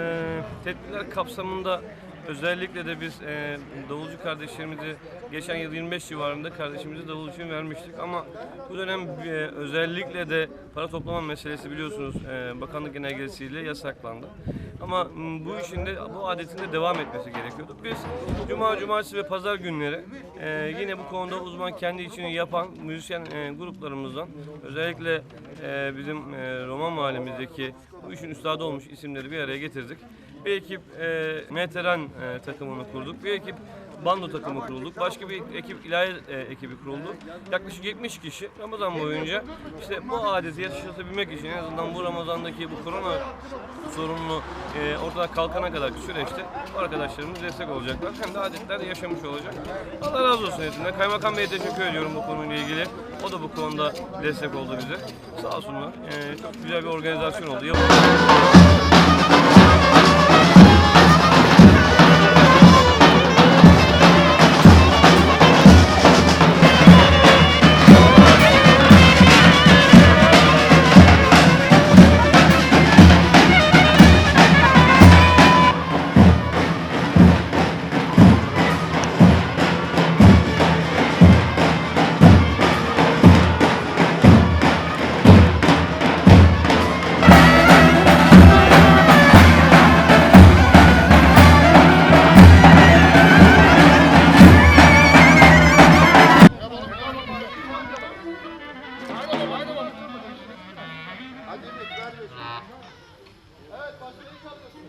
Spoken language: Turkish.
e, tedbirler kapsamında özellikle de biz e, davulcu kardeşlerimizi geçen yıl 25 civarında kardeşimizi davul için vermiştik ama bu dönem e, özellikle de para toplama meselesi biliyorsunuz e, bakanlık genelgesiyle yasaklandı. Ama bu işin de bu adetin de devam etmesi gerekiyordu. Biz cuma, cumartesi ve pazar günleri e, yine bu konuda uzman kendi içini yapan müzisyen e, gruplarımızdan özellikle e, bizim e, Roma mahallemizdeki bu işin üstadı olmuş isimleri bir araya getirdik. Bir ekip e, meteran e, takımını kurduk. Bir ekip bando takımı kurulduk. Başka bir ekip ilahi e, ekibi kuruldu. Yaklaşık 70 kişi Ramazan boyunca işte bu adeti yaşatabilmek için en azından bu Ramazan'daki bu korona sorununu e, ortadan kalkana kadar süreçte bu arkadaşlarımız destek olacaklar. Hem de adetler yaşamış olacak. Allah razı olsun hepsinden. Kaymakam Bey'e teşekkür ediyorum bu konuyla ilgili. O da bu konuda destek oldu bize. Sağ olsunlar. E, çok güzel bir organizasyon oldu. Yap- Evet, başlayın kalkıyorsunuz.